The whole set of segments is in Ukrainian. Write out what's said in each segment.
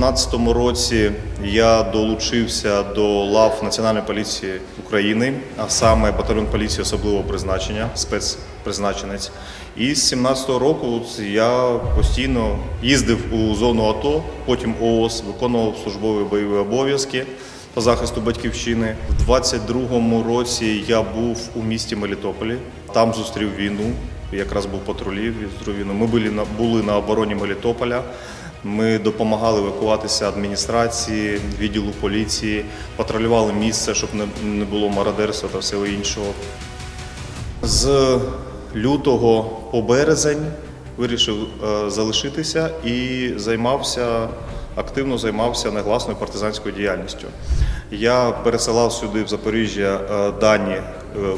2017 році я долучився до лав Національної поліції України, а саме батальйон поліції особливого призначення, спецпризначенець. І з 2017 року я постійно їздив у зону АТО, потім ООС, виконував службові бойові обов'язки по захисту батьківщини. У 22-му році я був у місті Мелітополі. Там зустрів війну. Якраз був патрулів. Ми були на були на обороні Мелітополя. Ми допомагали евакуватися адміністрації, відділу поліції, патрулювали місце, щоб не, було мародерства та всього іншого. З лютого по березень вирішив е, залишитися і займався активно займався негласною партизанською діяльністю. Я пересилав сюди в Запоріжжя е, дані е,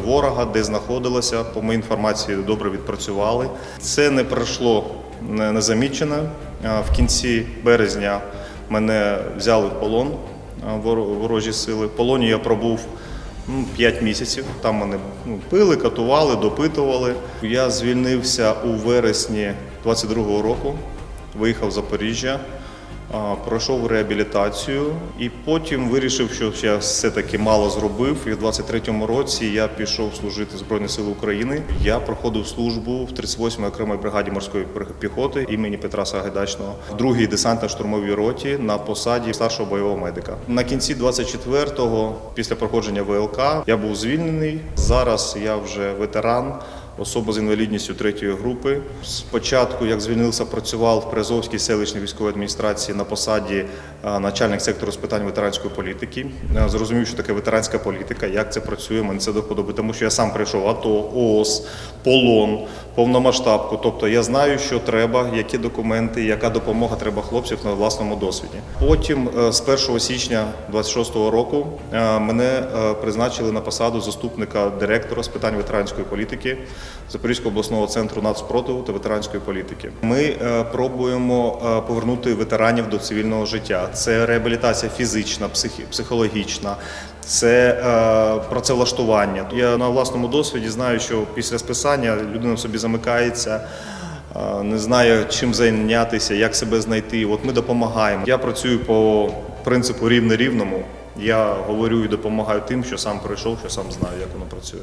ворога, де знаходилося. По моїй інформації добре відпрацювали. Це не пройшло не- незамічено. В кінці березня мене взяли в полон ворожі сили. В полоні я пробув ну, 5 місяців. Там мене ну, пили, катували, допитували. Я звільнився у вересні 22-го року, виїхав в Запоріжжя, пройшов реабілітацію і потім вирішив, що я все-таки мало зробив. І в 23-му році я пішов служити Збройні Сили України. Я проходив службу в 38-й окремій бригаді морської піхоти імені Петра Сагайдачного, другій десантно-штурмовій роті на посаді старшого бойового медика. На кінці 24-го, після проходження ВЛК, я був звільнений. Зараз я вже ветеран. Особа з інвалідністю третьої групи. Спочатку, як звільнився, працював в Призовській селищній військовій адміністрації на посаді начальник сектору з питань ветеранської політики. Е, Зрозумів, що таке ветеранська політика, як це працює, мені це доходить, тому що я сам прийшов АТО, ООС, полон, повномасштабку. Тобто я знаю, що треба, які документи, яка допомога треба хлопців на власному досвіді. Потім е, з 1 січня 26-го року е, мене е, призначили на посаду заступника директора з питань ветеранської політики Запорізького обласного центру нацпротиву та ветеранської політики. Ми пробуємо повернути ветеранів до цивільного життя. Це реабілітація фізична, психі- психологічна. Це е, працевлаштування. Я на власному досвіді знаю, що після списання людина собі замикається, е, не знає, чим зайнятися, як себе знайти. От ми допомагаємо. Я працюю по принципу рівне рівному. Я говорю і допомагаю тим, що сам пройшов, що сам знаю, як воно працює.